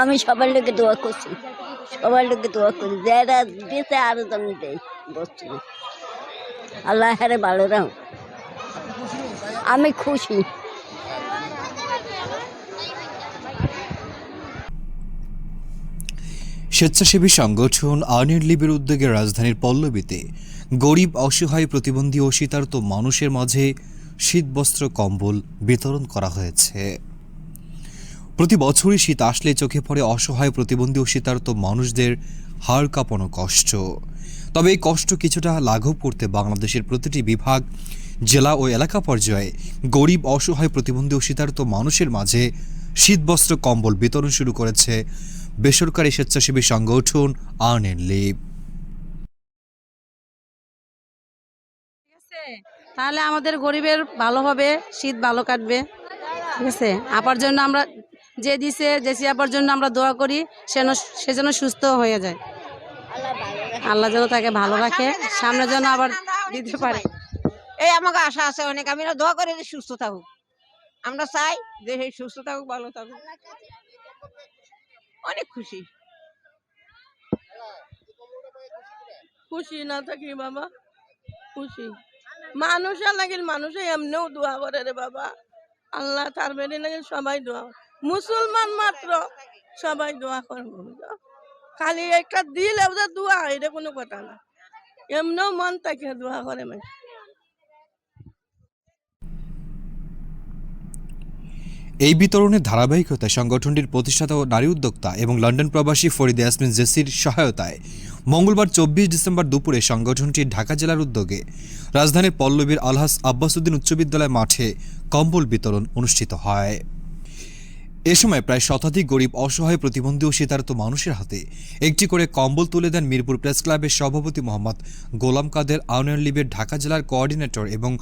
আমি সবার লোকে দোয়া করছি। সবার লোকে দোয়া করি। যারা দিতে আরও জন দেয় বস্তু আল্লাহ হারে ভালো রাখ আমি খুশি। স্বেচ্ছাসেবী সংগঠন আর্নির লিবের উদ্যোগে রাজধানীর পল্লবীতে গরিব অসহায় প্রতিবন্ধী ও শীতার্ত মানুষের মাঝে শীতবস্ত্র কম্বল বিতরণ করা হয়েছে। প্রতি বছরই শীত আসলে চোখে পড়ে অসহায় প্রতিবন্ধী ও শীতার্ত মানুষদের হাড় কাঁপানো কষ্ট। তবে এই কষ্ট কিছুটা লাঘব করতে বাংলাদেশের প্রতিটি বিভাগ, জেলা ও এলাকা পর্যায়ে গরিব, অসহায় প্রতিবন্ধী ও শীতার্ত মানুষের মাঝে শীতবস্ত্র কম্বল বিতরণ শুরু করেছে বেসরকারি স্বেচ্ছাসেবী সংগঠন আর্ন এন্ড লিভ। তাহলে আমাদের গরিবের ভালো হবে শীত ভালো কাটবে। ঠিক আছে? আপার জন্য আমরা যে দিছে জেসি আপার জন্য আমরা দোয়া করি সেন সে যেন সুস্থ হয়ে যায়। আল্লাহ যেন তাকে ভালো রাখে সামনে যেন আবার দিতে পারে। এই আমাকে আশা আছে অনেক আমি দোয়া করি যে সুস্থ থাকুক। আমরা চাই যে সেই সুস্থ থাকুক ভালো থাকুক। অনেক খুশি। খুশি না থাকি বাবা খুশি। মানুষের লাগিল মানুষে এমনিও দোয়া করে রে বাবা। আল্লাহ তার বেড়ে লাগিল সবাই দোয়া মুসলমান মাত্র সবাই দোয়া করব খালি একটা দিল ওদের দোয়া, এটা কোনো কথা না। এমনিও মন থাকে দোয়া করে মানুষ এই বিতরণের ধারাবাহিকতায় সংগঠনটির প্রতিষ্ঠাতা ও নারী উদ্যোক্তা এবং লন্ডন প্রবাসী ফরিদ ইয়াসমিন জেসির সহায়তায় মঙ্গলবার চব্বিশ ডিসেম্বর দুপুরে সংগঠনটির ঢাকা জেলার উদ্যোগে রাজধানীর পল্লবীর আলহাস আব্বাসুদ্দিন উচ্চ বিদ্যালয় মাঠে কম্বল বিতরণ অনুষ্ঠিত হয়। এ সময় প্রায় শতাধিক গরিব অসহায় প্রতিবন্ধী ও শীতার্ত মানুষের হাতে একটি করে কম্বল তুলে দেন মিরপুর প্রেস ক্লাবের সভাপতি মোহাম্মদ গোলাম কাদের, আউনিয়ন লিবের ঢাকা জেলার কোঅর্ডিনেটর এবং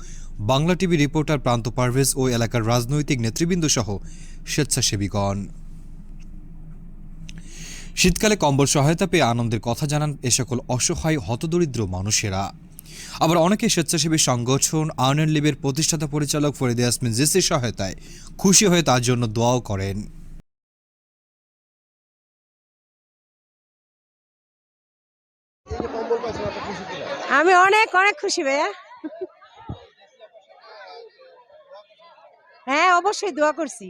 বাংলা টিভি রিপোর্টার প্রান্ত পারভেজ ও এলাকার রাজনৈতিক নেতৃবৃন্দ সহ স্বেচ্ছাসেবীগণ। শীতকালে কম্বল সহায়তা পেয়ে আনন্দের কথা জানান এ সকল অসহায় হতদরিদ্র মানুষেরা। আবার অনেকে স্বেচ্ছাসেবী সংগঠন আর্নেন লিবের প্রতিষ্ঠাতা পরিচালক ফরিদ ইয়াসমিন জেসির সহায়তায় খুশি হয়ে তার জন্য দোয়াও করেন। আমি অনেক অনেক খুশি ভাইয়া। হ্যাঁ অবশ্যই দোয়া করছি।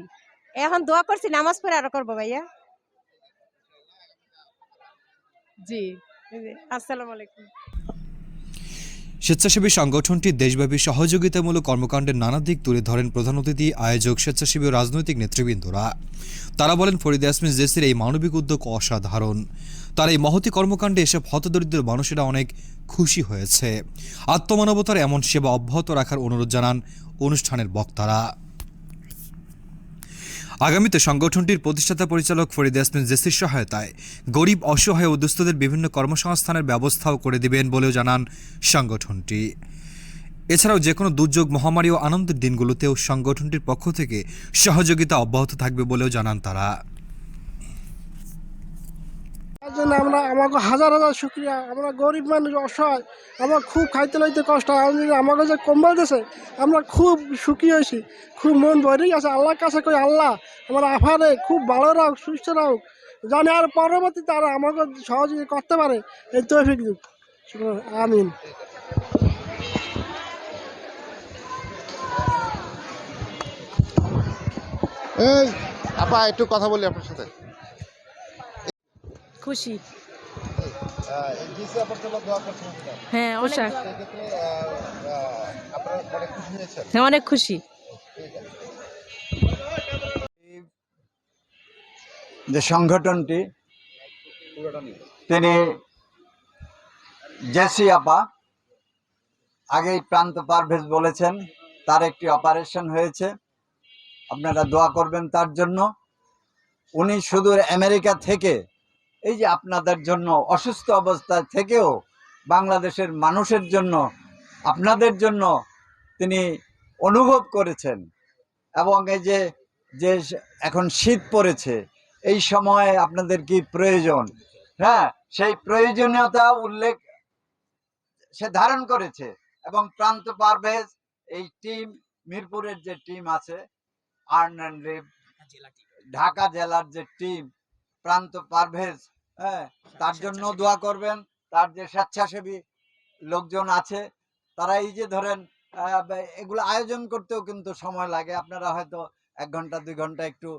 এখন দোয়া করছি, নামাজ পড়ে আরও করব ভাইয়া। জি আলাইকুম। স্বেচ্ছাসেবী সংগঠনটি দেশব্যাপী সহযোগিতামূলক কর্মকাণ্ডের নানা দিক তুলে ধরেন প্রধান অতিথি, আয়োজক, স্বেচ্ছাসেবী ও রাজনৈতিক নেতৃবৃন্দরা। তারা বলেন, ফরিদ ইয়াসমিন জেসির এই মানবিক উদ্যোগ অসাধারণ। তার এই মহতি কর্মকাণ্ডে এসব হতদরিদ্র মানুষেরা অনেক খুশি হয়েছে। আত্মমানবতার এমন সেবা অব্যাহত রাখার অনুরোধ জানান অনুষ্ঠানের বক্তারা। আগামীতে সংগঠনটির প্রতিষ্ঠাতা পরিচালক ফরিদ ইয়াসমিন জেসির সহায়তায় গরিব, অসহায় ও দুস্থদের বিভিন্ন কর্মসংস্থানের ব্যবস্থাও করে দিবেন বলেও জানান সংগঠনটি। এছাড়াও যে কোনো দুর্যোগ, মহামারী ও আনন্দের দিনগুলোতেও সংগঠনটির পক্ষ থেকে সহযোগিতা অব্যাহত থাকবে বলেও জানান তারা। তার জন্য আমরা আমাকে হাজার হাজার শুক্রিয়া। আমরা গরিব মানুষ, অসহায়। আমার খুব খাইতে লাইতে কষ্ট হয়। আমি আমাকে যে কম্বল দিয়েছে, আমরা খুব সুখী হয়েছি। খুব মন ভরে গেছে আল্লাহর কাছে কই, আল্লাহ, আমার আফারে খুব ভালো রাখ, সুস্থ রাখ। জানি আর পরবর্তীতে আর আমাকে সহযোগী করতে পারে। এই তৌফিক দিক। আমিন। এই, আপা, একটু কথা বলি আপনার সাথে। খুশি। হ্যাঁ হ্যাঁ অনেক খুশি। যে সংগঠনটি তিনি জেসি আপা আগেই প্রান্ত পারভেজ বলেছেন তার একটি অপারেশন হয়েছে। আপনারা দোয়া করবেন তার জন্য। উনি সুদূর আমেরিকা থেকে এই যে আপনাদের জন্য অসুস্থ অবস্থায় থেকেও বাংলাদেশের মানুষের জন্য আপনাদের জন্য তিনি অনুভব করেছেন। এবং এই যে যে এখন শীত পড়েছে এই সময়ে আপনাদের কি প্রয়োজন? হ্যাঁ সেই প্রয়োজনীয়তা উল্লেখ সে ধারণ করেছে। এবং প্রান্ত পারভেজ এই টিম মিরপুরের যে টিম আছে আর্ন অ্যান্ড ঢাকা জেলার যে টিম প্রান্ত পারভেজ হ্যাঁ? তার জন্য দোয়া করবেন। তার যে স্বেচ্ছাসেবী লোকজন আছে তারা এই যে ধরেন এগুলো আয়োজন করতেও কিন্তু সময় লাগে। আপনারা হয়তো এক ঘণ্টা দুই ঘণ্টা একটু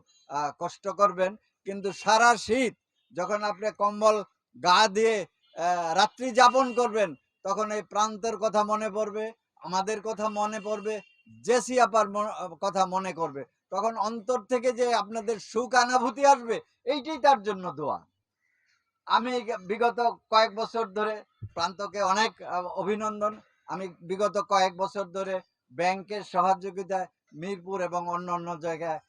কষ্ট করবেন। কিন্তু সারা শীত যখন আপনি কম্বল গা দিয়ে রাত্রি যাপন করবেন তখন এই প্রান্তের কথা মনে পড়বে আমাদের কথা মনে পড়বে জেসি আপার কথা মনে করবে। তখন অন্তর থেকে যে আপনাদের সুখ আনাভূতি আসবে, এইটাই তার জন্য দোয়া। আমি বিগত কয়েক বছর ধরে প্রান্তকে অনেক অভিনন্দন। আমি বিগত কয়েক বছর ধরে ব্যাংকের সহযোগিতায় মিরপুর এবং অন্য অন্য জায়গায়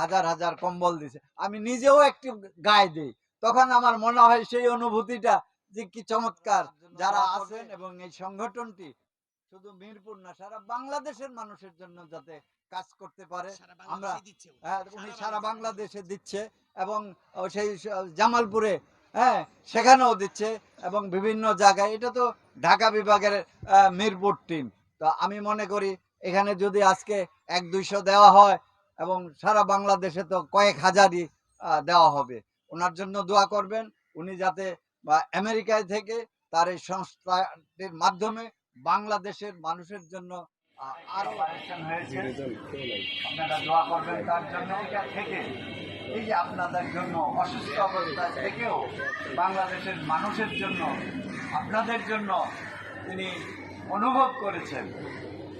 হাজার হাজার কম্বল দিছে। আমি নিজেও একটি গায়ে দিই। তখন আমার মনে হয় সেই অনুভূতিটা যে কি চমৎকার যারা আছেন এবং এই সংগঠনটি শুধু মিরপুর না, সারা বাংলাদেশের মানুষের জন্য যাতে কাজ করতে পারে। আমরা হ্যাঁ, উনি সারা বাংলাদেশে দিচ্ছে। এবং সেই জামালপুরে হ্যাঁ সেখানেও দিচ্ছে এবং বিভিন্ন জায়গায়। এটা তো ঢাকা বিভাগের মিরপুর টিম তো আমি মনে করি এখানে যদি আজকে এক দুইশো দেওয়া হয় এবং সারা বাংলাদেশে তো কয়েক হাজারই দেওয়া হবে। ওনার জন্য দোয়া করবেন উনি যাতে বা আমেরিকায় থেকে তার এই সংস্থাটির মাধ্যমে বাংলাদেশের মানুষের জন্য আহ, আরও action হয়েছে। আপনারা দোয়া করবেন তার জন্য। এটা থেকে এই যে আপনাদের জন্য অসুস্থ অবস্থায় থেকেও বাংলাদেশের মানুষের জন্য আপনাদের জন্য তিনি অনুভব করেছেন।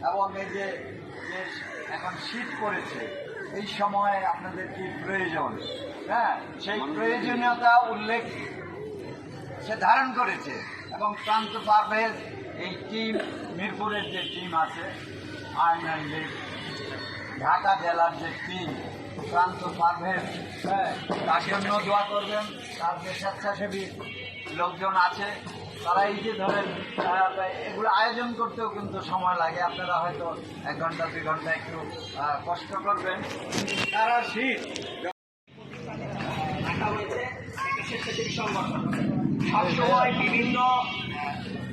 এবং এই যে যে এখন শীত পড়েছে এই সময়ে আপনাদের কি প্রয়োজন? হ্যাঁ সেই প্রয়োজনীয়তা উল্লেখ সে ধারণ করেছে। এবং প্রান্ত পারভেজ এই টিম মিরপুরের যে টিম আছে অ্যান্ড লিভ ঢাকা জেলার যে টিম প্রান্ত পারভেজ হ্যাঁ তার জন্য দোয়া করবেন তার যে স্বেচ্ছাসেবী লোকজন আছে, তারা এই যে ধরেন এগুলো আয়োজন করতেও কিন্তু সময় লাগে, আপনারা হয়তো এক ঘণ্টা, দুই ঘণ্টা একটু কষ্ট করবেন। সারা শীত। সবসময় বিভিন্ন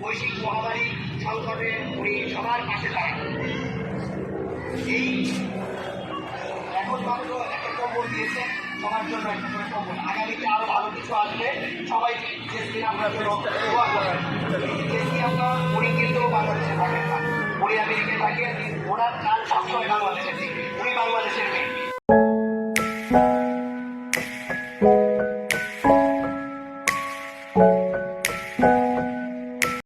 বৈশ্বিক মহামারী সংকটে উনি সবার পাশে দাঁড়ান এই এখন মাত্র একটা কম্বল দিয়েছে, সবার জন্য একটা করে কম্বল আগামীতে আরও ভালো কিছু আসবে সবাই জেসি আমরা ব্যবহার করেন জেসি আমরা উনি কিন্তু বাংলাদেশে থাকেন না। উনি আমেরিকায় থাকে ওনার